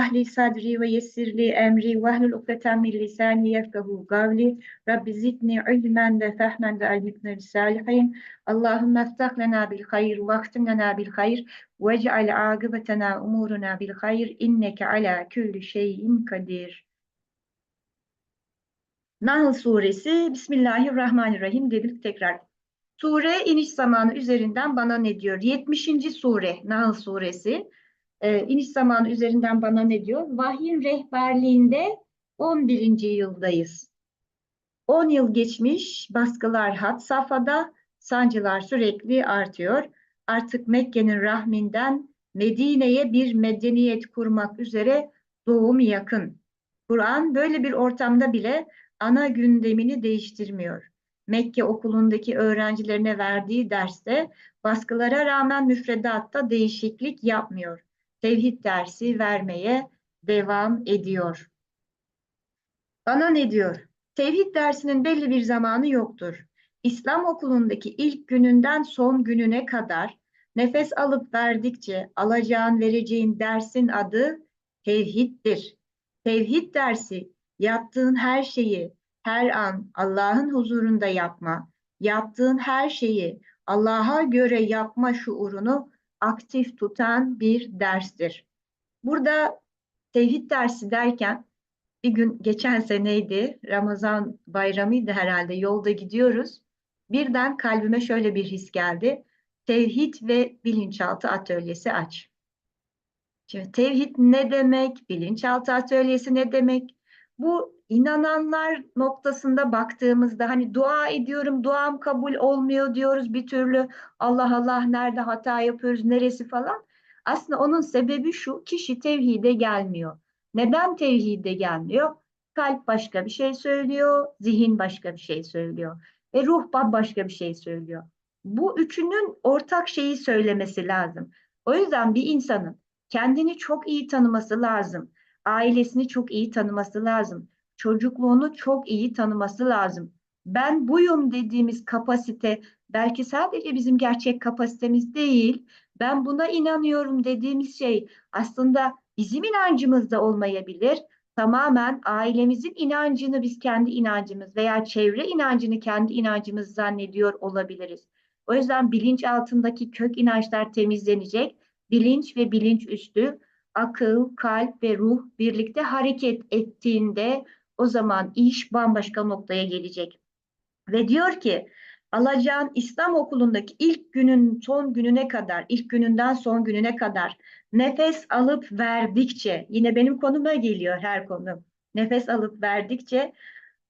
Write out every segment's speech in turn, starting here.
şrahli sadri ve yessirli emri ve hlul ukdeten min lisani yefkahu kavli. Rabbi zidni ilmen ve fehmen ve elhikne salihin. Allahümme eftah lena bil hayr ve ahtim lena bil hayr ve ec'al akıbetena umuruna bil hayr inneke ala külli şeyin kadir. Nahl suresi Bismillahirrahmanirrahim dedik tekrar. Sure iniş zamanı üzerinden bana ne diyor? 70. sure Nahl suresi. Ee, iniş zamanı üzerinden bana ne diyor? Vahyin rehberliğinde 11. yıldayız. 10 yıl geçmiş, baskılar had safhada, sancılar sürekli artıyor. Artık Mekke'nin rahminden Medine'ye bir medeniyet kurmak üzere doğum yakın. Kur'an böyle bir ortamda bile ana gündemini değiştirmiyor. Mekke okulundaki öğrencilerine verdiği derste baskılara rağmen müfredatta değişiklik yapmıyor. Tevhid dersi vermeye devam ediyor. Bana ne diyor? Tevhid dersinin belli bir zamanı yoktur. İslam okulundaki ilk gününden son gününe kadar nefes alıp verdikçe alacağın vereceğin dersin adı tevhiddir. Tevhid dersi yaptığın her şeyi her an Allah'ın huzurunda yapma, yaptığın her şeyi Allah'a göre yapma şuurunu aktif tutan bir derstir. Burada tevhid dersi derken bir gün geçen seneydi, Ramazan bayramıydı herhalde, yolda gidiyoruz. Birden kalbime şöyle bir his geldi. Tevhid ve bilinçaltı atölyesi aç. Şimdi tevhid ne demek? Bilinçaltı atölyesi ne demek? Bu inananlar noktasında baktığımızda hani dua ediyorum, duam kabul olmuyor diyoruz bir türlü. Allah Allah nerede hata yapıyoruz, neresi falan. Aslında onun sebebi şu, kişi tevhide gelmiyor. Neden tevhide gelmiyor? Kalp başka bir şey söylüyor, zihin başka bir şey söylüyor ve ruh başka bir şey söylüyor. Bu üçünün ortak şeyi söylemesi lazım. O yüzden bir insanın kendini çok iyi tanıması lazım. Ailesini çok iyi tanıması lazım. Çocukluğunu çok iyi tanıması lazım. Ben buyum dediğimiz kapasite belki sadece bizim gerçek kapasitemiz değil. Ben buna inanıyorum dediğimiz şey aslında bizim inancımızda olmayabilir. Tamamen ailemizin inancını biz kendi inancımız veya çevre inancını kendi inancımız zannediyor olabiliriz. O yüzden bilinç altındaki kök inançlar temizlenecek. Bilinç ve bilinç üstü, akıl, kalp ve ruh birlikte hareket ettiğinde o zaman iş bambaşka noktaya gelecek. Ve diyor ki alacağın İslam okulundaki ilk günün son gününe kadar, ilk gününden son gününe kadar nefes alıp verdikçe, yine benim konuma geliyor her konu. Nefes alıp verdikçe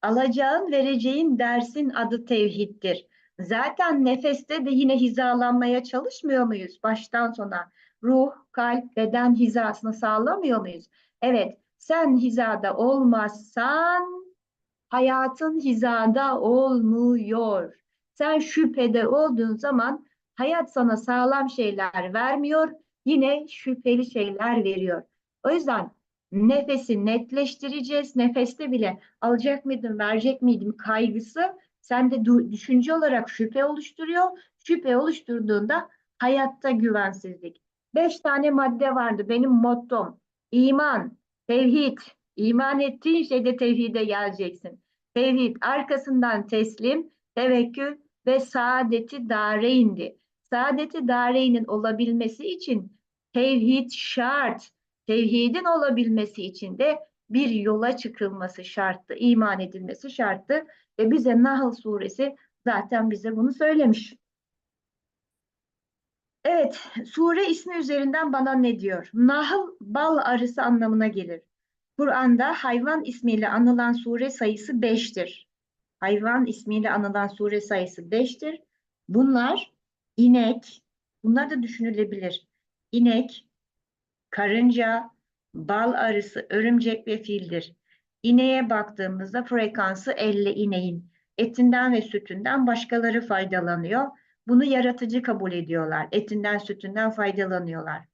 alacağın, vereceğin dersin adı tevhiddir. Zaten nefeste de yine hizalanmaya çalışmıyor muyuz baştan sona? Ruh, kalp, beden hizasını sağlamıyor muyuz? Evet, sen hizada olmazsan hayatın hizada olmuyor. Sen şüphede olduğun zaman hayat sana sağlam şeyler vermiyor, yine şüpheli şeyler veriyor. O yüzden nefesi netleştireceğiz. Nefeste bile alacak mıydım, verecek miydim kaygısı sende düşünce olarak şüphe oluşturuyor. Şüphe oluşturduğunda hayatta güvensizlik. Beş tane madde vardı benim mottom. İman, tevhid, iman ettiğin şeyde tevhide geleceksin. Tevhid arkasından teslim, tevekkül ve saadeti dareyindi. Saadeti dareynin olabilmesi için tevhid şart. Tevhidin olabilmesi için de bir yola çıkılması şarttı, iman edilmesi şarttı. Ve bize Nahl suresi zaten bize bunu söylemiş. Evet, sure ismi üzerinden bana ne diyor? Nahl bal arısı anlamına gelir. Kur'an'da hayvan ismiyle anılan sure sayısı 5'tir. Hayvan ismiyle anılan sure sayısı 5'tir. Bunlar inek, bunlar da düşünülebilir. İnek, karınca, bal arısı, örümcek ve fildir. İneğe baktığımızda frekansı 50 ineğin. Etinden ve sütünden başkaları faydalanıyor. Bunu yaratıcı kabul ediyorlar. Etinden, sütünden faydalanıyorlar.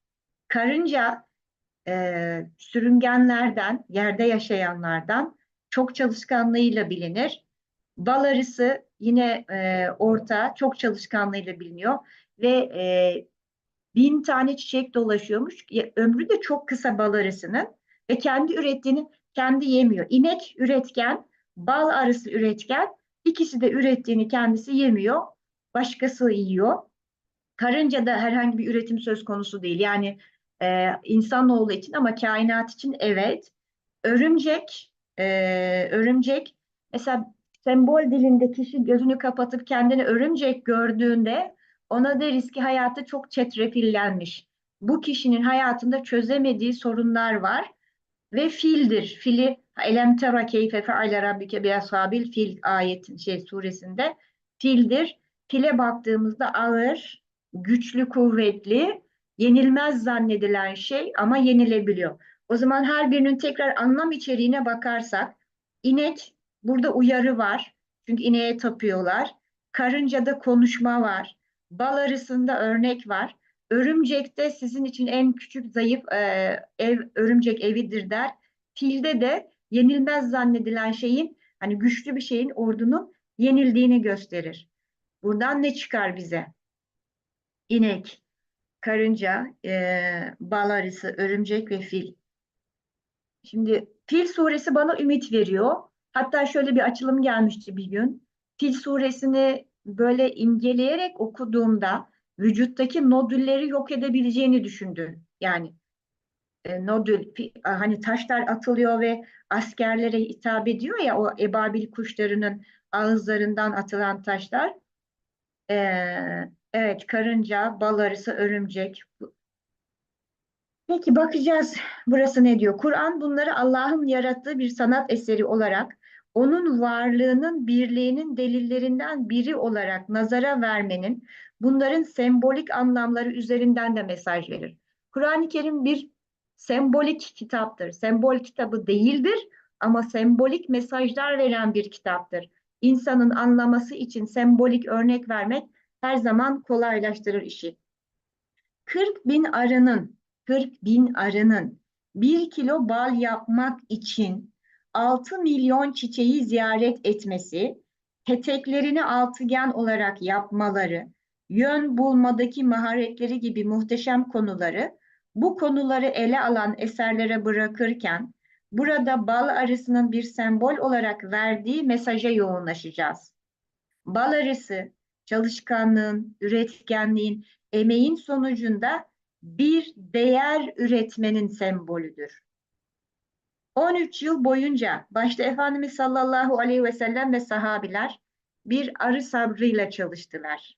Karınca e, sürüngenlerden, yerde yaşayanlardan çok çalışkanlığıyla bilinir. Bal arısı yine e, orta, çok çalışkanlığıyla biliniyor ve e, bin tane çiçek dolaşıyormuş. Ömrü de çok kısa bal arısının. ve kendi ürettiğini kendi yemiyor. İnek üretken, bal arısı üretken, ikisi de ürettiğini kendisi yemiyor, başkası yiyor. Karınca da herhangi bir üretim söz konusu değil. Yani e, insanoğlu için ama kainat için evet. Örümcek, e, örümcek mesela sembol dilinde kişi gözünü kapatıp kendini örümcek gördüğünde ona deriz ki hayatı çok çetrefillenmiş. Bu kişinin hayatında çözemediği sorunlar var ve fildir. Fili elem tera keyfe feale rabbike bi ashabil fil ayetin şey suresinde fildir. File baktığımızda ağır, güçlü, kuvvetli, yenilmez zannedilen şey ama yenilebiliyor. O zaman her birinin tekrar anlam içeriğine bakarsak inek burada uyarı var. Çünkü ineğe tapıyorlar. Karıncada konuşma var. Bal arısında örnek var. Örümcekte sizin için en küçük zayıf e, ev örümcek evidir der. Filde de yenilmez zannedilen şeyin hani güçlü bir şeyin ordunun yenildiğini gösterir. Buradan ne çıkar bize? İnek, karınca, e, bal arısı, örümcek ve fil. Şimdi Fil suresi bana ümit veriyor. Hatta şöyle bir açılım gelmişti bir gün. Fil suresini böyle imgeleyerek okuduğumda vücuttaki nodülleri yok edebileceğini düşündüm. Yani e, nodül hani taşlar atılıyor ve askerlere hitap ediyor ya o ebabil kuşlarının ağızlarından atılan taşlar. Ee, evet karınca, bal arısı, örümcek. Peki bakacağız burası ne diyor? Kur'an bunları Allah'ın yarattığı bir sanat eseri olarak onun varlığının birliğinin delillerinden biri olarak nazara vermenin bunların sembolik anlamları üzerinden de mesaj verir. Kur'an-ı Kerim bir sembolik kitaptır. Sembol kitabı değildir ama sembolik mesajlar veren bir kitaptır. İnsanın anlaması için sembolik örnek vermek her zaman kolaylaştırır işi. 40 bin arının 40 bin arının 1 kilo bal yapmak için 6 milyon çiçeği ziyaret etmesi, peteklerini altıgen olarak yapmaları, yön bulmadaki maharetleri gibi muhteşem konuları bu konuları ele alan eserlere bırakırken burada bal arısının bir sembol olarak verdiği mesaja yoğunlaşacağız. Bal arısı çalışkanlığın, üretkenliğin, emeğin sonucunda bir değer üretmenin sembolüdür. 13 yıl boyunca başta Efendimiz sallallahu aleyhi ve sellem ve sahabiler bir arı sabrıyla çalıştılar.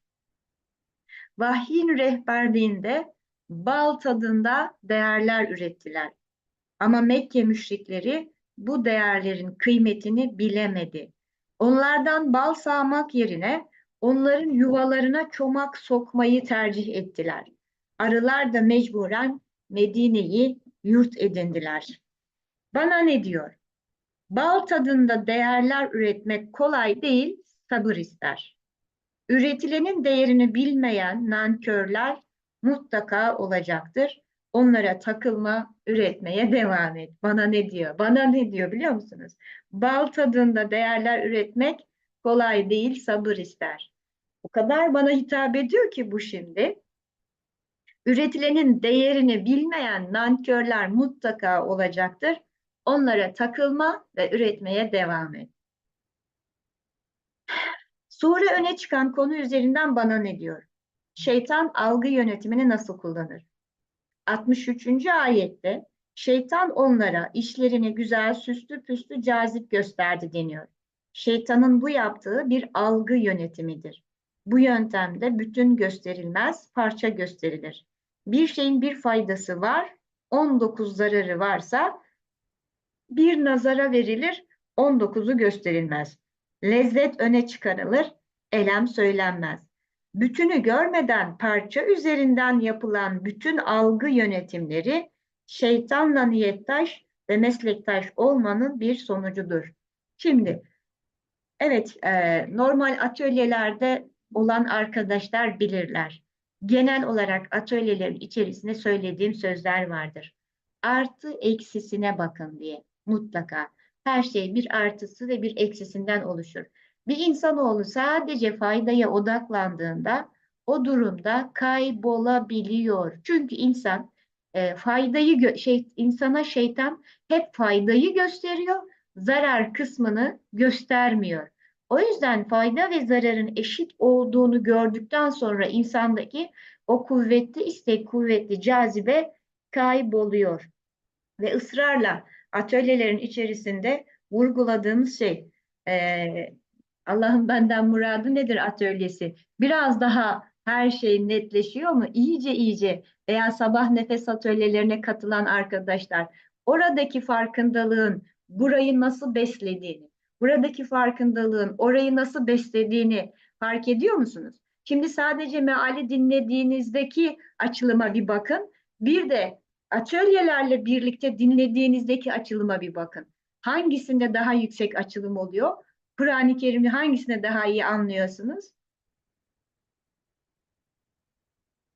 Vahyin rehberliğinde bal tadında değerler ürettiler. Ama Mekke müşrikleri bu değerlerin kıymetini bilemedi. Onlardan bal sağmak yerine onların yuvalarına çomak sokmayı tercih ettiler. Arılar da mecburen Medine'yi yurt edindiler. Bana ne diyor? Bal tadında değerler üretmek kolay değil, sabır ister. Üretilenin değerini bilmeyen nankörler mutlaka olacaktır. Onlara takılma, üretmeye devam et. Bana ne diyor? Bana ne diyor biliyor musunuz? Bal tadında değerler üretmek kolay değil, sabır ister. O kadar bana hitap ediyor ki bu şimdi. Üretilenin değerini bilmeyen nankörler mutlaka olacaktır. Onlara takılma ve üretmeye devam et. Sure öne çıkan konu üzerinden bana ne diyor? Şeytan algı yönetimini nasıl kullanır? 63. ayette şeytan onlara işlerini güzel, süslü püslü cazip gösterdi deniyor. Şeytanın bu yaptığı bir algı yönetimidir. Bu yöntemde bütün gösterilmez, parça gösterilir. Bir şeyin bir faydası var, 19 zararı varsa bir nazara verilir, 19'u gösterilmez. Lezzet öne çıkarılır, elem söylenmez. Bütünü görmeden parça üzerinden yapılan bütün algı yönetimleri şeytanla niyettaş ve meslektaş olmanın bir sonucudur. Şimdi evet e, normal atölyelerde olan arkadaşlar bilirler. Genel olarak atölyelerin içerisinde söylediğim sözler vardır. Artı eksisine bakın diye mutlaka. Her şey bir artısı ve bir eksisinden oluşur. Bir insanoğlu sadece faydaya odaklandığında o durumda kaybolabiliyor. Çünkü insan e, faydayı şey insana şeytan hep faydayı gösteriyor, zarar kısmını göstermiyor. O yüzden fayda ve zararın eşit olduğunu gördükten sonra insandaki o kuvvetli istek, kuvvetli cazibe kayboluyor. Ve ısrarla atölyelerin içerisinde vurguladığımız şey e, Allah'ın benden muradı nedir atölyesi? Biraz daha her şey netleşiyor mu? İyice iyice veya sabah nefes atölyelerine katılan arkadaşlar oradaki farkındalığın burayı nasıl beslediğini, buradaki farkındalığın orayı nasıl beslediğini fark ediyor musunuz? Şimdi sadece meali dinlediğinizdeki açılıma bir bakın. Bir de atölyelerle birlikte dinlediğinizdeki açılıma bir bakın. Hangisinde daha yüksek açılım oluyor? Kur'an-ı Kerim'i hangisine daha iyi anlıyorsunuz?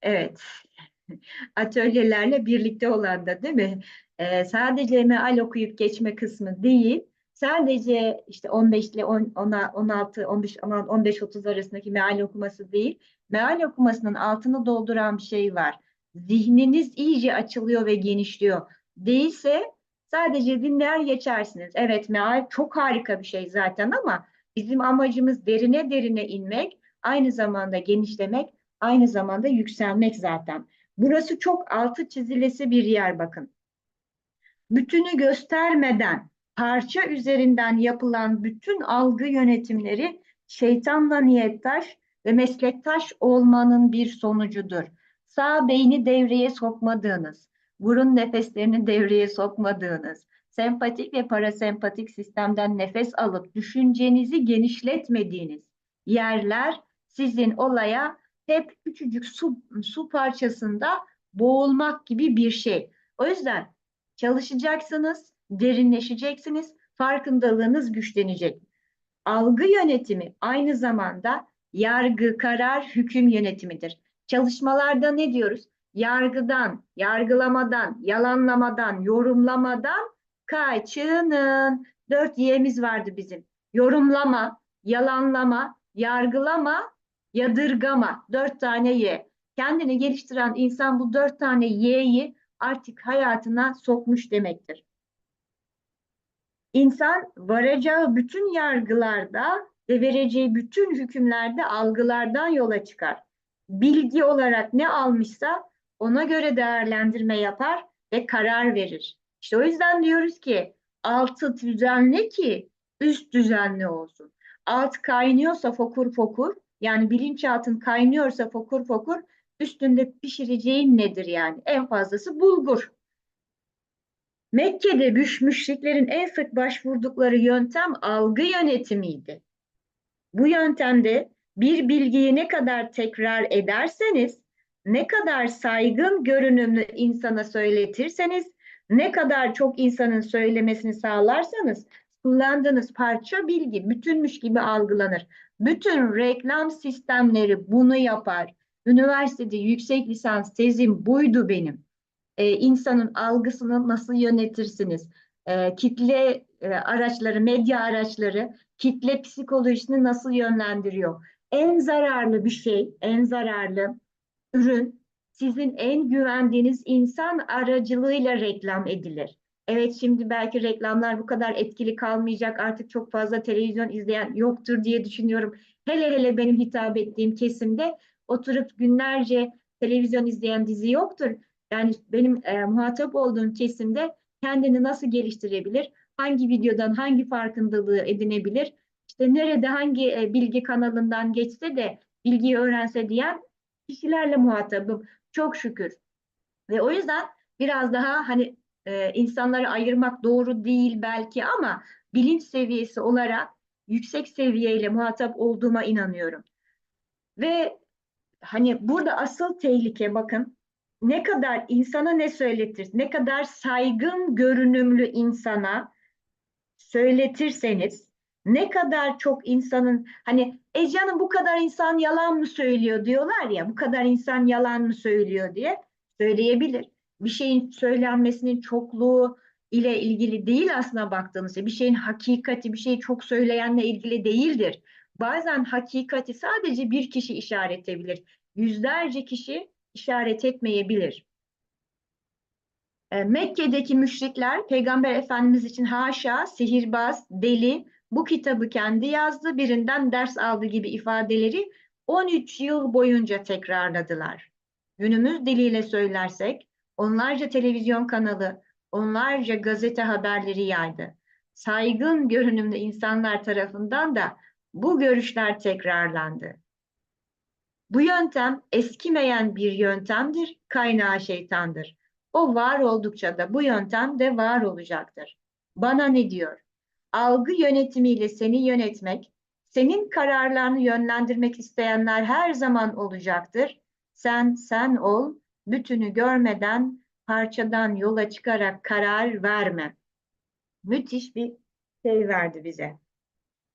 Evet. Atölyelerle birlikte olan da değil mi? Ee, sadece meal okuyup geçme kısmı değil, sadece işte 15 ile 10, 16, 15, 15, 30 arasındaki meal okuması değil, meal okumasının altını dolduran bir şey var. Zihniniz iyice açılıyor ve genişliyor. Değilse sadece dinler geçersiniz. Evet meal çok harika bir şey zaten ama bizim amacımız derine derine inmek, aynı zamanda genişlemek, aynı zamanda yükselmek zaten. Burası çok altı çizilesi bir yer bakın. Bütünü göstermeden parça üzerinden yapılan bütün algı yönetimleri şeytanla niyettaş ve meslektaş olmanın bir sonucudur. Sağ beyni devreye sokmadığınız, burun nefeslerini devreye sokmadığınız, sempatik ve parasempatik sistemden nefes alıp düşüncenizi genişletmediğiniz yerler sizin olaya hep küçücük su, su parçasında boğulmak gibi bir şey. O yüzden çalışacaksınız, derinleşeceksiniz, farkındalığınız güçlenecek. Algı yönetimi aynı zamanda yargı, karar, hüküm yönetimidir. Çalışmalarda ne diyoruz? Yargıdan, yargılamadan, yalanlamadan, yorumlamadan kaçının. Dört Y'miz vardı bizim. Yorumlama, yalanlama, yargılama, yadırgama. Dört tane Y. Kendini geliştiren insan bu dört tane Y'yi artık hayatına sokmuş demektir. İnsan varacağı bütün yargılarda ve vereceği bütün hükümlerde algılardan yola çıkar. Bilgi olarak ne almışsa ona göre değerlendirme yapar ve karar verir. İşte o yüzden diyoruz ki altı düzenli ki üst düzenli olsun. Alt kaynıyorsa fokur fokur yani bilinçaltın kaynıyorsa fokur fokur üstünde pişireceğin nedir yani? En fazlası bulgur. Mekke'de müşriklerin en sık başvurdukları yöntem algı yönetimiydi. Bu yöntemde bir bilgiyi ne kadar tekrar ederseniz, ne kadar saygın görünümlü insana söyletirseniz, ne kadar çok insanın söylemesini sağlarsanız kullandığınız parça bilgi bütünmüş gibi algılanır. Bütün reklam sistemleri bunu yapar. Üniversitede yüksek lisans tezim buydu benim. Ee, insanın algısını nasıl yönetirsiniz? Ee, kitle e, araçları, medya araçları kitle psikolojisini nasıl yönlendiriyor? En zararlı bir şey, en zararlı ürün sizin en güvendiğiniz insan aracılığıyla reklam edilir. Evet şimdi belki reklamlar bu kadar etkili kalmayacak. Artık çok fazla televizyon izleyen yoktur diye düşünüyorum. Hele hele benim hitap ettiğim kesimde oturup günlerce televizyon izleyen dizi yoktur. Yani benim e, muhatap olduğum kesimde kendini nasıl geliştirebilir? Hangi videodan hangi farkındalığı edinebilir? İşte nerede hangi e, bilgi kanalından geçse de bilgiyi öğrense diyen kişilerle muhatabım. Çok şükür. Ve o yüzden biraz daha hani e, insanları ayırmak doğru değil belki ama bilinç seviyesi olarak yüksek seviyeyle muhatap olduğuma inanıyorum. Ve hani burada asıl tehlike bakın ne kadar insana ne söyletir, ne kadar saygın görünümlü insana söyletirseniz ne kadar çok insanın hani e canım bu kadar insan yalan mı söylüyor diyorlar ya bu kadar insan yalan mı söylüyor diye söyleyebilir. Bir şeyin söylenmesinin çokluğu ile ilgili değil aslında baktığımızda bir şeyin hakikati bir şeyi çok söyleyenle ilgili değildir. Bazen hakikati sadece bir kişi işaret edebilir. Yüzlerce kişi işaret etmeyebilir. E, Mekke'deki müşrikler Peygamber Efendimiz için haşa, sihirbaz, deli, bu kitabı kendi yazdı, birinden ders aldı gibi ifadeleri 13 yıl boyunca tekrarladılar. Günümüz diliyle söylersek onlarca televizyon kanalı, onlarca gazete haberleri yaydı. Saygın görünümlü insanlar tarafından da bu görüşler tekrarlandı. Bu yöntem eskimeyen bir yöntemdir, kaynağı şeytandır. O var oldukça da bu yöntem de var olacaktır. Bana ne diyor? Algı yönetimiyle seni yönetmek, senin kararlarını yönlendirmek isteyenler her zaman olacaktır. Sen sen ol, bütünü görmeden parçadan yola çıkarak karar verme. Müthiş bir şey verdi bize.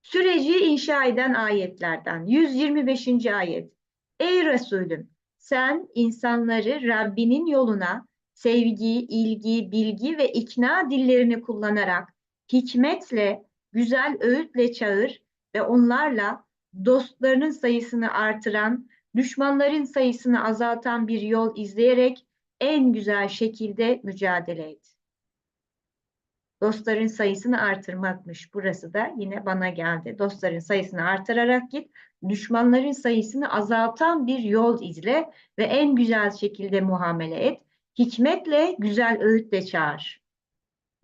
Süreci inşa eden ayetlerden 125. ayet. Ey Resulüm sen insanları Rabbinin yoluna sevgi, ilgi, bilgi ve ikna dillerini kullanarak hikmetle, güzel öğütle çağır ve onlarla dostlarının sayısını artıran, düşmanların sayısını azaltan bir yol izleyerek en güzel şekilde mücadele et. Dostların sayısını artırmakmış. Burası da yine bana geldi. Dostların sayısını artırarak git. Düşmanların sayısını azaltan bir yol izle ve en güzel şekilde muamele et. Hikmetle, güzel öğütle çağır.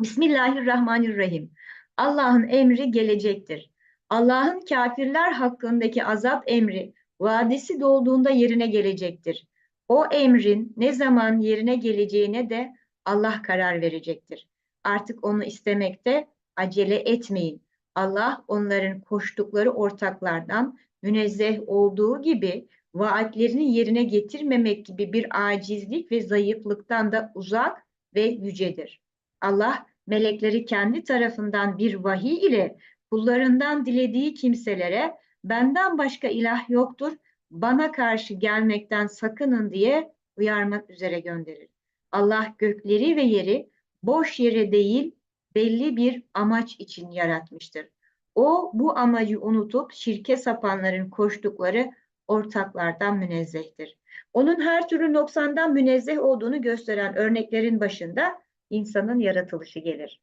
Bismillahirrahmanirrahim. Allah'ın emri gelecektir. Allah'ın kafirler hakkındaki azap emri vadesi dolduğunda yerine gelecektir. O emrin ne zaman yerine geleceğine de Allah karar verecektir. Artık onu istemekte acele etmeyin. Allah onların koştukları ortaklardan münezzeh olduğu gibi vaatlerini yerine getirmemek gibi bir acizlik ve zayıflıktan da uzak ve yücedir. Allah melekleri kendi tarafından bir vahiy ile kullarından dilediği kimselere benden başka ilah yoktur, bana karşı gelmekten sakının diye uyarmak üzere gönderir. Allah gökleri ve yeri boş yere değil belli bir amaç için yaratmıştır. O bu amacı unutup şirke sapanların koştukları ortaklardan münezzehtir. Onun her türlü noksandan münezzeh olduğunu gösteren örneklerin başında insanın yaratılışı gelir.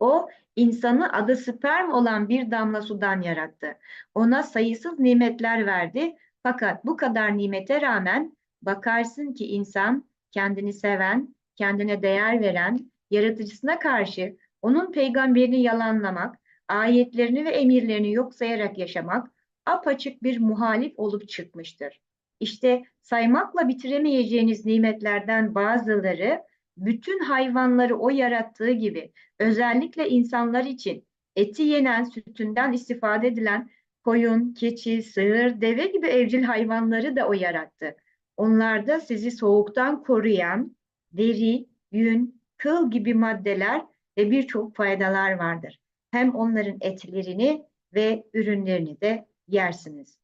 O insanı adı sperm olan bir damla sudan yarattı. Ona sayısız nimetler verdi. Fakat bu kadar nimete rağmen bakarsın ki insan kendini seven, kendine değer veren, yaratıcısına karşı onun peygamberini yalanlamak, ayetlerini ve emirlerini yok sayarak yaşamak apaçık bir muhalif olup çıkmıştır. İşte saymakla bitiremeyeceğiniz nimetlerden bazıları bütün hayvanları o yarattığı gibi özellikle insanlar için eti yenen sütünden istifade edilen koyun, keçi, sığır, deve gibi evcil hayvanları da o yarattı. Onlarda sizi soğuktan koruyan deri, yün, kıl gibi maddeler ve birçok faydalar vardır. Hem onların etlerini ve ürünlerini de yersiniz.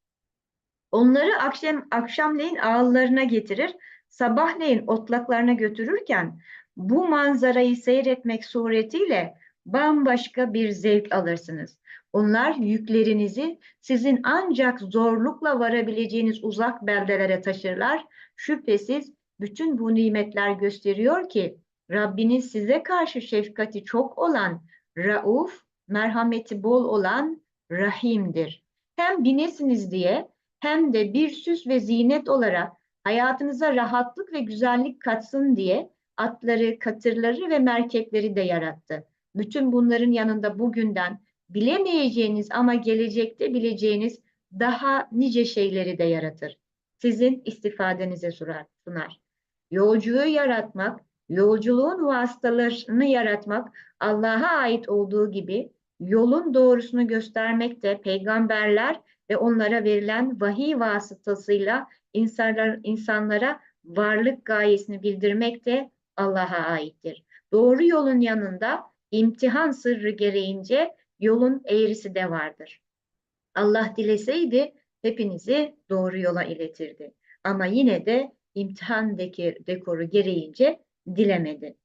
Onları akşam akşamleyin ağıllarına getirir, sabahleyin otlaklarına götürürken bu manzarayı seyretmek suretiyle bambaşka bir zevk alırsınız. Onlar yüklerinizi sizin ancak zorlukla varabileceğiniz uzak beldelere taşırlar. Şüphesiz bütün bu nimetler gösteriyor ki Rabbiniz size karşı şefkati çok olan Rauf, merhameti bol olan Rahim'dir. Hem binesiniz diye hem de bir süs ve zinet olarak hayatınıza rahatlık ve güzellik katsın diye atları, katırları ve merkepleri de yarattı. Bütün bunların yanında bugünden bilemeyeceğiniz ama gelecekte bileceğiniz daha nice şeyleri de yaratır. Sizin istifadenize sunar. Yolcuyu yaratmak, yolculuğun vasıtalarını yaratmak Allah'a ait olduğu gibi yolun doğrusunu göstermek de peygamberler ve onlara verilen vahiy vasıtasıyla insanlar, insanlara varlık gayesini bildirmek de Allah'a aittir. Doğru yolun yanında imtihan sırrı gereğince yolun eğrisi de vardır. Allah dileseydi hepinizi doğru yola iletirdi. Ama yine de imtihandaki dekoru gereğince dilemedi.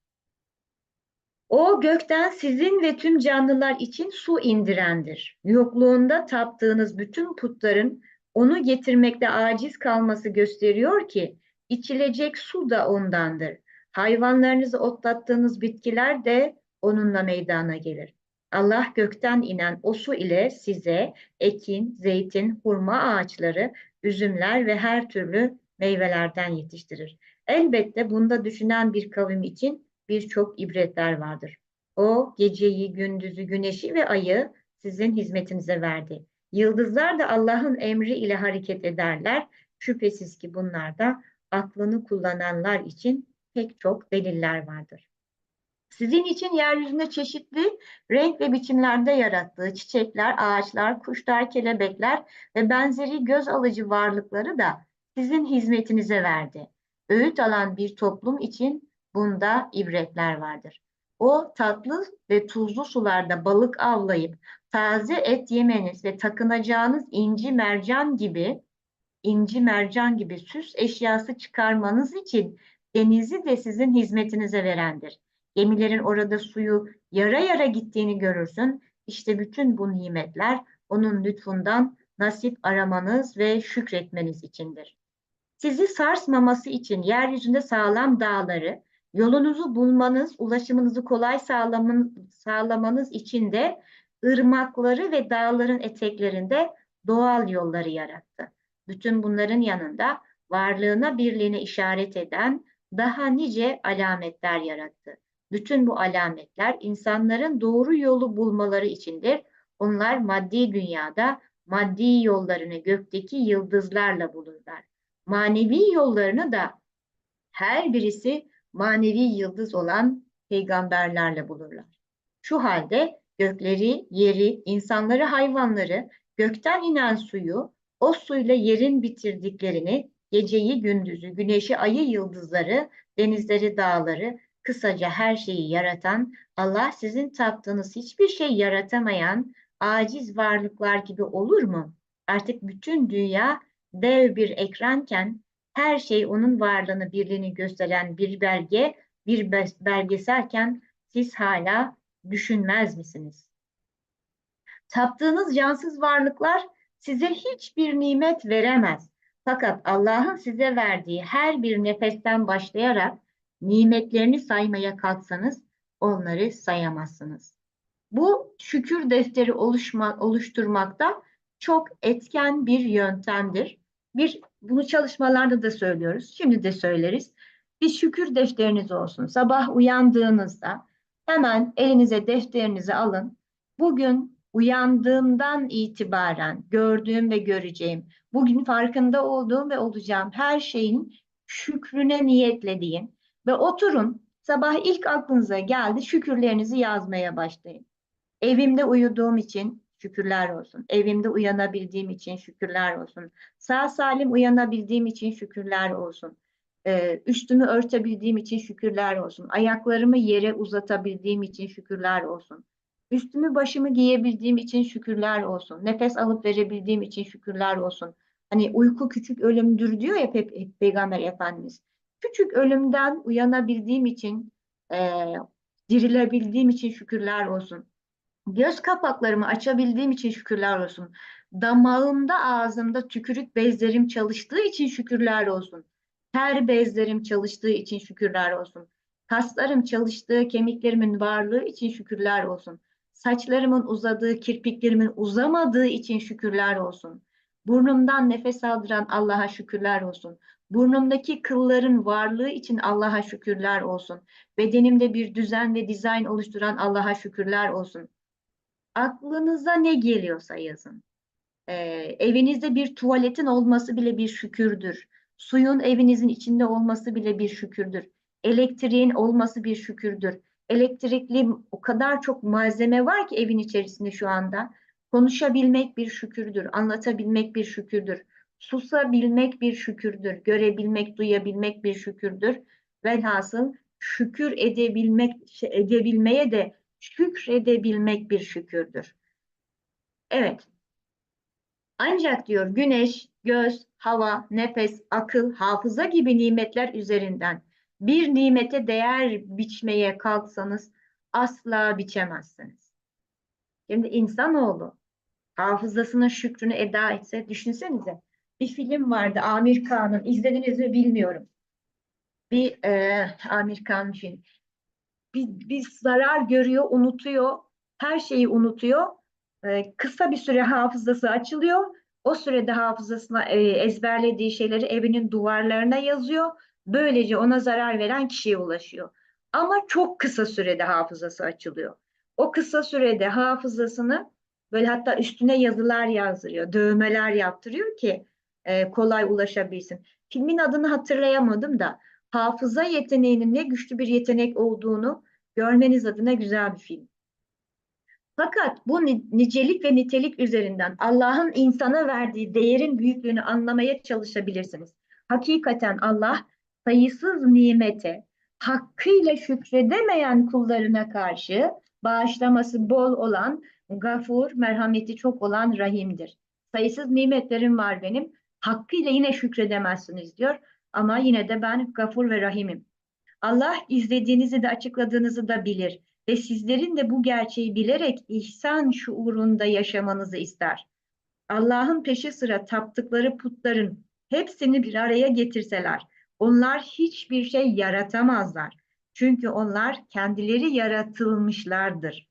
O gökten sizin ve tüm canlılar için su indirendir. Yokluğunda taptığınız bütün putların onu getirmekte aciz kalması gösteriyor ki içilecek su da ondandır. Hayvanlarınızı otlattığınız bitkiler de onunla meydana gelir. Allah gökten inen o su ile size ekin, zeytin, hurma ağaçları, üzümler ve her türlü meyvelerden yetiştirir. Elbette bunda düşünen bir kavim için birçok ibretler vardır. O geceyi, gündüzü, güneşi ve ayı sizin hizmetinize verdi. Yıldızlar da Allah'ın emri ile hareket ederler. Şüphesiz ki bunlarda aklını kullananlar için pek çok deliller vardır. Sizin için yeryüzünde çeşitli renk ve biçimlerde yarattığı çiçekler, ağaçlar, kuşlar, kelebekler ve benzeri göz alıcı varlıkları da sizin hizmetinize verdi. Öğüt alan bir toplum için bunda ibretler vardır. O tatlı ve tuzlu sularda balık avlayıp taze et yemeniz ve takınacağınız inci mercan gibi inci mercan gibi süs eşyası çıkarmanız için denizi de sizin hizmetinize verendir. Gemilerin orada suyu yara yara gittiğini görürsün. İşte bütün bu nimetler onun lütfundan nasip aramanız ve şükretmeniz içindir. Sizi sarsmaması için yeryüzünde sağlam dağları, yolunuzu bulmanız, ulaşımınızı kolay sağlamın, sağlamanız için de ırmakları ve dağların eteklerinde doğal yolları yarattı. Bütün bunların yanında varlığına birliğine işaret eden daha nice alametler yarattı. Bütün bu alametler insanların doğru yolu bulmaları içindir. Onlar maddi dünyada maddi yollarını gökteki yıldızlarla bulurlar. Manevi yollarını da her birisi manevi yıldız olan peygamberlerle bulurlar. Şu halde gökleri, yeri, insanları, hayvanları, gökten inen suyu, o suyla yerin bitirdiklerini, geceyi, gündüzü, güneşi, ayı, yıldızları, denizleri, dağları, kısaca her şeyi yaratan, Allah sizin taptığınız hiçbir şey yaratamayan aciz varlıklar gibi olur mu? Artık bütün dünya dev bir ekranken her şey onun varlığını, birliğini gösteren bir belge, bir belgeselken siz hala düşünmez misiniz? Taptığınız cansız varlıklar size hiçbir nimet veremez. Fakat Allah'ın size verdiği her bir nefesten başlayarak nimetlerini saymaya kalksanız onları sayamazsınız. Bu şükür defteri oluşma, oluşturmakta çok etken bir yöntemdir. Bir bunu çalışmalarda da söylüyoruz. Şimdi de söyleriz. Bir şükür defteriniz olsun. Sabah uyandığınızda hemen elinize defterinizi alın. Bugün uyandığımdan itibaren gördüğüm ve göreceğim, bugün farkında olduğum ve olacağım her şeyin şükrüne niyetlediğin ve oturun sabah ilk aklınıza geldi şükürlerinizi yazmaya başlayın. Evimde uyuduğum için şükürler olsun. Evimde uyanabildiğim için şükürler olsun. Sağ salim uyanabildiğim için şükürler olsun. Ee, üstümü örtebildiğim için şükürler olsun. Ayaklarımı yere uzatabildiğim için şükürler olsun. Üstümü başımı giyebildiğim için şükürler olsun. Nefes alıp verebildiğim için şükürler olsun. Hani uyku küçük ölümdür diyor ya hep Peygamber Efendimiz. Küçük ölümden uyanabildiğim için, e, dirilebildiğim için şükürler olsun. Göz kapaklarımı açabildiğim için şükürler olsun. Damağımda, ağzımda tükürük bezlerim çalıştığı için şükürler olsun. Ter bezlerim çalıştığı için şükürler olsun. Kaslarım çalıştığı, kemiklerimin varlığı için şükürler olsun. Saçlarımın uzadığı, kirpiklerimin uzamadığı için şükürler olsun. Burnumdan nefes aldıran Allah'a şükürler olsun. Burnumdaki kılların varlığı için Allah'a şükürler olsun. Bedenimde bir düzen ve dizayn oluşturan Allah'a şükürler olsun. Aklınıza ne geliyorsa yazın. Ee, evinizde bir tuvaletin olması bile bir şükürdür. Suyun evinizin içinde olması bile bir şükürdür. Elektriğin olması bir şükürdür. Elektrikli o kadar çok malzeme var ki evin içerisinde şu anda. Konuşabilmek bir şükürdür, anlatabilmek bir şükürdür. Susabilmek bir şükürdür, görebilmek, duyabilmek bir şükürdür. Velhasıl şükür edebilmek, şey, edebilmeye de şükredebilmek bir şükürdür. Evet. Ancak diyor güneş, göz, hava, nefes, akıl, hafıza gibi nimetler üzerinden bir nimete değer biçmeye kalksanız asla biçemezsiniz. Şimdi insanoğlu hafızasının şükrünü eda etse düşünsenize bir film vardı Amir Kağan'ın izlediniz mi bilmiyorum. bir e, Amerikan film. Bir, bir zarar görüyor, unutuyor, her şeyi unutuyor. E, kısa bir süre hafızası açılıyor. O sürede hafızasına e, ezberlediği şeyleri evinin duvarlarına yazıyor. Böylece ona zarar veren kişiye ulaşıyor. Ama çok kısa sürede hafızası açılıyor. O kısa sürede hafızasını böyle hatta üstüne yazılar yazdırıyor, dövmeler yaptırıyor ki e, kolay ulaşabilsin. Filmin adını hatırlayamadım da hafıza yeteneğinin ne güçlü bir yetenek olduğunu görmeniz adına güzel bir film. Fakat bu nicelik ve nitelik üzerinden Allah'ın insana verdiği değerin büyüklüğünü anlamaya çalışabilirsiniz. Hakikaten Allah sayısız nimete hakkıyla şükredemeyen kullarına karşı bağışlaması bol olan gafur, merhameti çok olan rahimdir. Sayısız nimetlerim var benim. Hakkıyla yine şükredemezsiniz diyor. Ama yine de ben gafur ve rahimim. Allah izlediğinizi de açıkladığınızı da bilir ve sizlerin de bu gerçeği bilerek ihsan şuurunda yaşamanızı ister. Allah'ın peşi sıra taptıkları putların hepsini bir araya getirseler, onlar hiçbir şey yaratamazlar. Çünkü onlar kendileri yaratılmışlardır.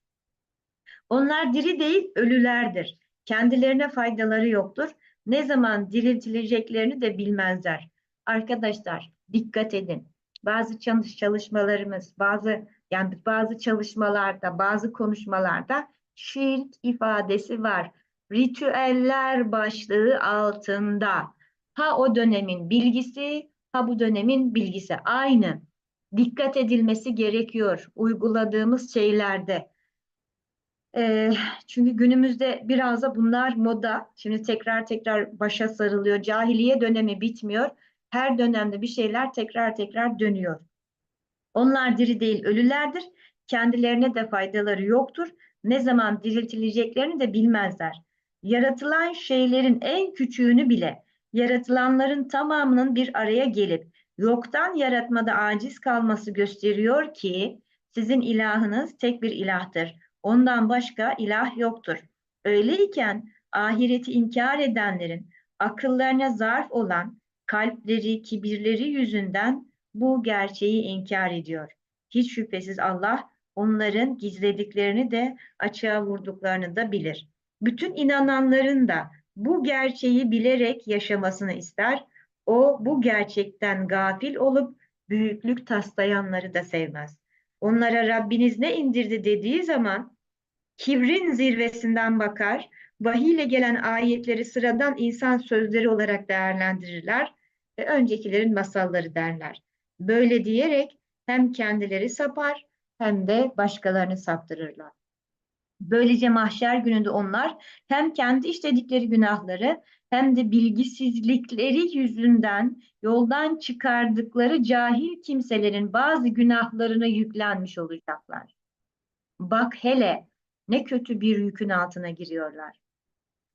Onlar diri değil, ölülerdir. Kendilerine faydaları yoktur. Ne zaman diriltileceklerini de bilmezler. Arkadaşlar dikkat edin. Bazı çalış çalışmalarımız, bazı yani bazı çalışmalarda, bazı konuşmalarda şirk ifadesi var. Ritüeller başlığı altında. Ha o dönemin bilgisi, ha bu dönemin bilgisi aynı. Dikkat edilmesi gerekiyor uyguladığımız şeylerde. E, çünkü günümüzde biraz da bunlar moda. Şimdi tekrar tekrar başa sarılıyor. Cahiliye dönemi bitmiyor. Her dönemde bir şeyler tekrar tekrar dönüyor. Onlar diri değil ölülerdir. Kendilerine de faydaları yoktur. Ne zaman diriltileceklerini de bilmezler. Yaratılan şeylerin en küçüğünü bile yaratılanların tamamının bir araya gelip yoktan yaratmada aciz kalması gösteriyor ki sizin ilahınız tek bir ilahtır. Ondan başka ilah yoktur. Öyleyken ahireti inkar edenlerin akıllarına zarf olan kalpleri, kibirleri yüzünden bu gerçeği inkar ediyor. Hiç şüphesiz Allah onların gizlediklerini de açığa vurduklarını da bilir. Bütün inananların da bu gerçeği bilerek yaşamasını ister. O bu gerçekten gafil olup büyüklük taslayanları da sevmez. Onlara Rabbiniz ne indirdi dediği zaman kibrin zirvesinden bakar, vahiy ile gelen ayetleri sıradan insan sözleri olarak değerlendirirler ve öncekilerin masalları derler. Böyle diyerek hem kendileri sapar hem de başkalarını saptırırlar. Böylece mahşer gününde onlar hem kendi işledikleri günahları hem de bilgisizlikleri yüzünden yoldan çıkardıkları cahil kimselerin bazı günahlarına yüklenmiş olacaklar. Bak hele ne kötü bir yükün altına giriyorlar.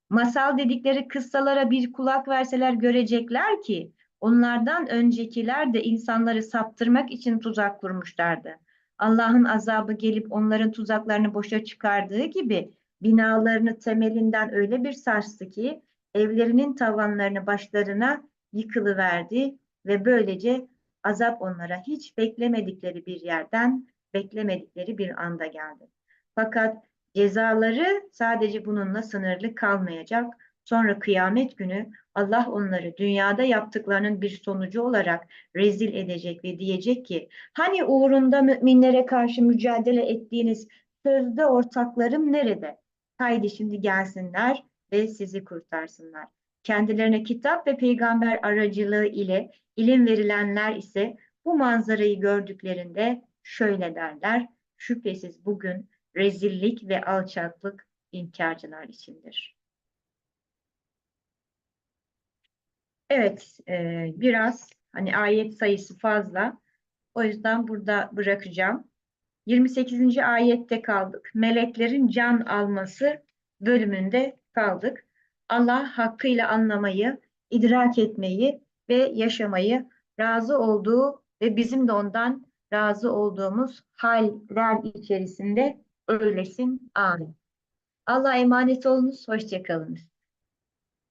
Masal dedikleri kıssalara bir kulak verseler görecekler ki onlardan öncekiler de insanları saptırmak için tuzak kurmuşlardı. Allah'ın azabı gelip onların tuzaklarını boşa çıkardığı gibi binalarını temelinden öyle bir sarstı ki evlerinin tavanlarını başlarına yıkılıverdi ve böylece azap onlara hiç beklemedikleri bir yerden, beklemedikleri bir anda geldi. Fakat cezaları sadece bununla sınırlı kalmayacak. Sonra kıyamet günü Allah onları dünyada yaptıklarının bir sonucu olarak rezil edecek ve diyecek ki hani uğrunda müminlere karşı mücadele ettiğiniz sözde ortaklarım nerede? Haydi şimdi gelsinler ve sizi kurtarsınlar. Kendilerine kitap ve peygamber aracılığı ile ilim verilenler ise bu manzarayı gördüklerinde şöyle derler. Şüphesiz bugün rezillik ve alçaklık inkarcılar içindir. Evet, e, biraz hani ayet sayısı fazla. O yüzden burada bırakacağım. 28. ayette kaldık. Meleklerin can alması bölümünde kaldık. Allah hakkıyla anlamayı, idrak etmeyi ve yaşamayı razı olduğu ve bizim de ondan razı olduğumuz haller içerisinde öylesin. Amin. Allah emanet olunuz. Hoşçakalınız.